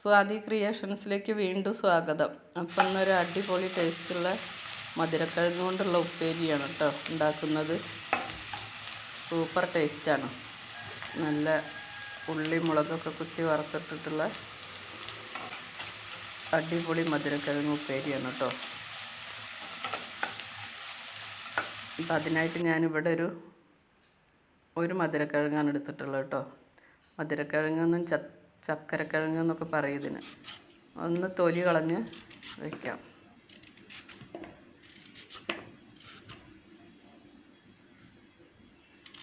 സ്വാതി ക്രിയേഷൻസിലേക്ക് വീണ്ടും സ്വാഗതം. അപ്പം ഇന്നൊരു അടിപൊളി ടേസ്റ്റുള്ള മധുരക്കിഴങ്ങ് കൊണ്ടുള്ള ഉപ്പേരിയാണ് കേട്ടോ ഉണ്ടാക്കുന്നത്. സൂപ്പർ ടേസ്റ്റാണ്. നല്ല ഉള്ളി മുളകൊക്കെ കുത്തി വറുത്തിട്ടിട്ടുള്ള അടിപൊളി മധുരക്കിഴങ്ങ് ഉപ്പേരിയാണ് കേട്ടോ. അപ്പം അതിനായിട്ട് ഞാനിവിടെ ഒരു ഒരു മധുരക്കിഴങ്ങാണ് എടുത്തിട്ടുള്ളത് കേട്ടോ. മധുരക്കിഴങ്ങൊന്നും ച ചക്കരക്കിഴങ്ങ് എന്നൊക്കെ പറയും ഇതിന്. ഒന്ന് തൊലി കളഞ്ഞ് വയ്ക്കാം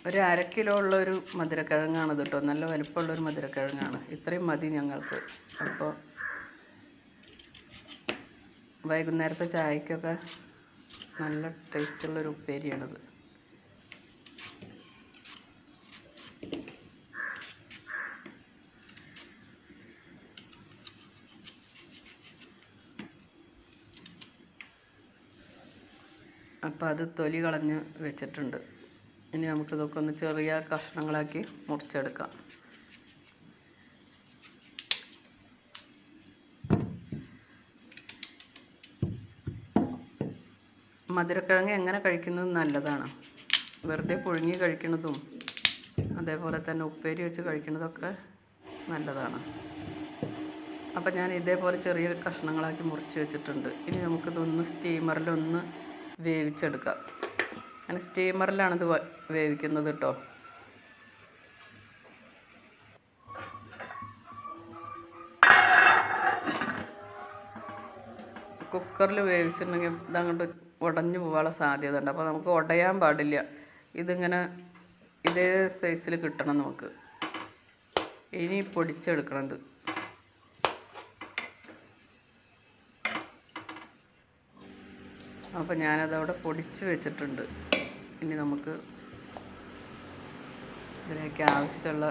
ഒരു അര കിലോ ഉള്ള ഒരു മധുരക്കിഴങ്ങാണ് ഇത് കേട്ടോ. നല്ല വലുപ്പമുള്ളൊരു മധുരക്കിഴങ്ങാണ്. ഇത്രയും മതി ഞങ്ങൾക്ക്. അപ്പോൾ വൈകുന്നേരത്തെ ചായക്കൊക്കെ നല്ല ടേസ്റ്റുള്ളൊരു ഉപ്പേരിയാണിത്. അപ്പോൾ അത് തൊലി കളഞ്ഞ് വെച്ചിട്ടുണ്ട്. ഇനി നമുക്കിതൊക്കെ ഒന്ന് ചെറിയ കഷ്ണങ്ങളാക്കി മുറിച്ചെടുക്കാം. മധുരക്കിഴങ്ങ് എങ്ങനെ കഴിക്കുന്നത് നല്ലതാണ്. വെറുതെ പുഴുങ്ങി കഴിക്കുന്നതും അതേപോലെ തന്നെ ഉപ്പേരി വെച്ച് കഴിക്കുന്നതൊക്കെ നല്ലതാണ്. അപ്പം ഞാൻ ഇതേപോലെ ചെറിയ കഷ്ണങ്ങളാക്കി മുറിച്ച് വെച്ചിട്ടുണ്ട്. ഇനി നമുക്കിതൊന്ന് സ്റ്റീമറിലൊന്ന് വേവിച്ചെടുക്കാം അങ്ങനെ സ്റ്റീമറിലാണിത് വേവിക്കുന്നത് കേട്ടോ കുക്കറിൽ വേവിച്ചിട്ടുണ്ടെങ്കിൽ ഇതങ്ങോട്ട് ഉടഞ്ഞു പോകാനുള്ള സാധ്യത ഉണ്ട് അപ്പോൾ നമുക്ക് ഉടയാൻ പാടില്ല. ഇതിങ്ങനെ ഇതേ സൈസിൽ കിട്ടണം നമുക്ക്. ഇനി പൊടിച്ചെടുക്കണം അപ്പോൾ ഞാനതവിടെ പൊടിച്ച് വെച്ചിട്ടുണ്ട്. ഇനി നമുക്ക് ഇതിലേക്ക് ആവശ്യമുള്ള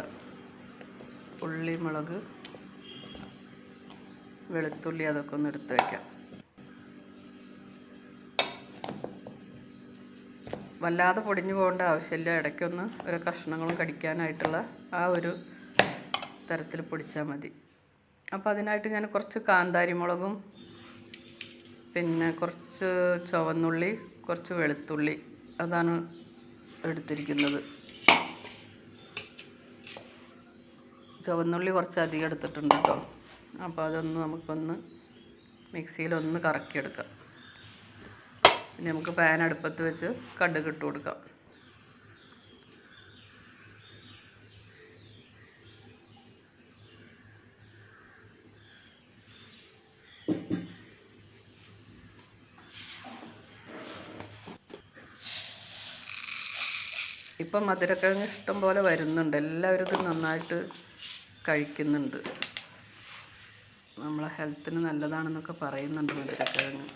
ഉള്ളി മുളക് വെളുത്തുള്ളി അതൊക്കെ ഒന്ന് എടുത്ത് വയ്ക്കാം വല്ലാതെ പൊടിഞ്ഞു പോകേണ്ട ആവശ്യമില്ല. ഇടയ്ക്കൊന്ന് ഒരു കഷ്ണങ്ങളും കടിക്കാനായിട്ടുള്ള ആ ഒരു തരത്തിൽ പൊടിച്ചാൽ മതി. അപ്പോൾ അതിനായിട്ട് ഞാൻ കുറച്ച് കാന്താരി മുളകും പിന്നെ കുറച്ച് ചുവന്നുള്ളി കുറച്ച് വെളുത്തുള്ളി. അതാണ് എടുത്തിരിക്കുന്നത്. ചുവന്നുള്ളി കുറച്ച് അധികം എടുത്തിട്ടുണ്ട് കേട്ടോ അപ്പോൾ അതൊന്ന് നമുക്കൊന്ന് മിക്സിയിലൊന്ന് കറക്കിയെടുക്കാം. പിന്നെ നമുക്ക് പാൻ അടുപ്പത്ത് വെച്ച് കടുക് ഇട്ട് കൊടുക്കാം. ഇപ്പം മധുരക്കിഴങ്ങ് ഇഷ്ടം പോലെ വരുന്നുണ്ട്. എല്ലാവരും ഇത് നന്നായിട്ട് കഴിക്കുന്നുണ്ട്. നമ്മളെ ഹെൽത്തിന് നല്ലതാണെന്നൊക്കെ പറയുന്നുണ്ട് മധുരക്കിഴങ്ങ്.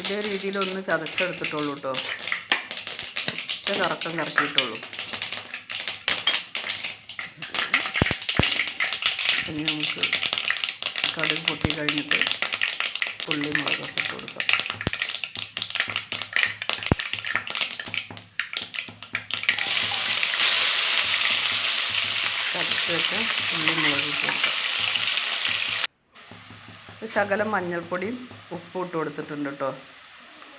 ഇതേ രീതിയിൽ ഒന്ന് ചതച്ചെടുത്തിട്ടുള്ളൂ കേട്ടോ ഒറ്റ നിറക്കം നിറക്കിയിട്ടുള്ളൂ ഇനി നമുക്ക് കടുക് പൊട്ടി കഴിഞ്ഞിട്ട് ഉള്ളി മുളകൊക്കെ ഇട്ട് കൊടുക്കാം. ചതച്ച് ഉള്ളി മുളക് കൊടുക്കാം. ശകലം മഞ്ഞൾപ്പൊടിയും ഉപ്പും ഇട്ട് കൊടുത്തിട്ടുണ്ട് കേട്ടോ.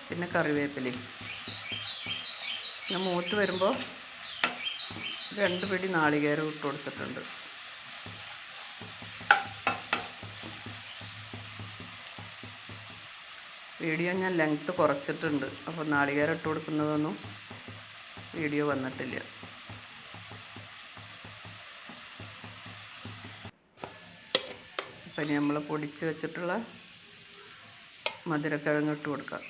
പിന്നെ കറിവേപ്പിലയും. പിന്നെ മൂത്ത് വരുമ്പോൾ രണ്ട് പിടി നാളികേരം ഇട്ട് കൊടുത്തിട്ടുണ്ട്. വീഡിയോ ഞാൻ ലെങ്ത്ത് കുറച്ചിട്ടുണ്ട്. അപ്പോൾ നാളികേരം ഇട്ട് കൊടുക്കുന്നതൊന്നും വീഡിയോ വന്നിട്ടില്ല. അപ്പം ഇനി നമ്മൾ പൊടിച്ച് വെച്ചിട്ടുള്ള മധുരക്കിഴങ്ങ് ഇട്ട് കൊടുക്കാം.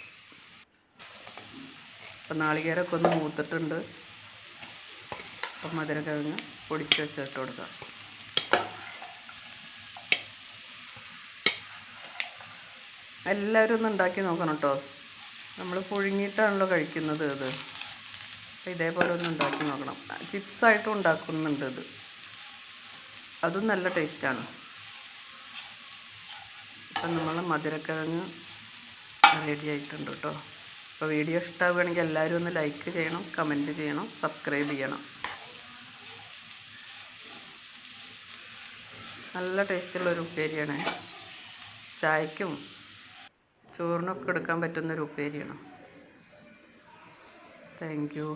അപ്പം നാളികേരമൊക്കെ ഒന്ന് മൂത്തിട്ടുണ്ട്. അപ്പം മധുരക്കിഴങ്ങ് പൊടിച്ച് വെച്ചിട്ട് കൊടുക്കാം. എല്ലാവരും ഒന്ന് ഉണ്ടാക്കി നോക്കണം കേട്ടോ. നമ്മൾ പുഴുങ്ങിയിട്ടാണല്ലോ കഴിക്കുന്നത് ഇത്. ഇതേപോലെ ഒന്ന് ഉണ്ടാക്കി നോക്കണം. ചിപ്സായിട്ടും ഉണ്ടാക്കുന്നുണ്ട് ഇത്. അതും നല്ല ടേസ്റ്റാണ്. അപ്പം നമ്മൾ മധുരക്കിഴങ്ങ് റെഡി ആയിട്ടുണ്ട് കേട്ടോ. അപ്പോൾ വീഡിയോ ഇഷ്ടമാവുകയാണെങ്കിൽ എല്ലാവരും ഒന്ന് ലൈക്ക് ചെയ്യണം കമന്റ് ചെയ്യണം സബ്സ്ക്രൈബ് ചെയ്യണം. നല്ല ടേസ്റ്റുള്ള ഒരു ഉപ്പേരിയാണ് ചായക്കും ചോറിനൊക്കെ എടുക്കാൻ പറ്റുന്നൊരു ഉപ്പേരിയാണ്. Thank you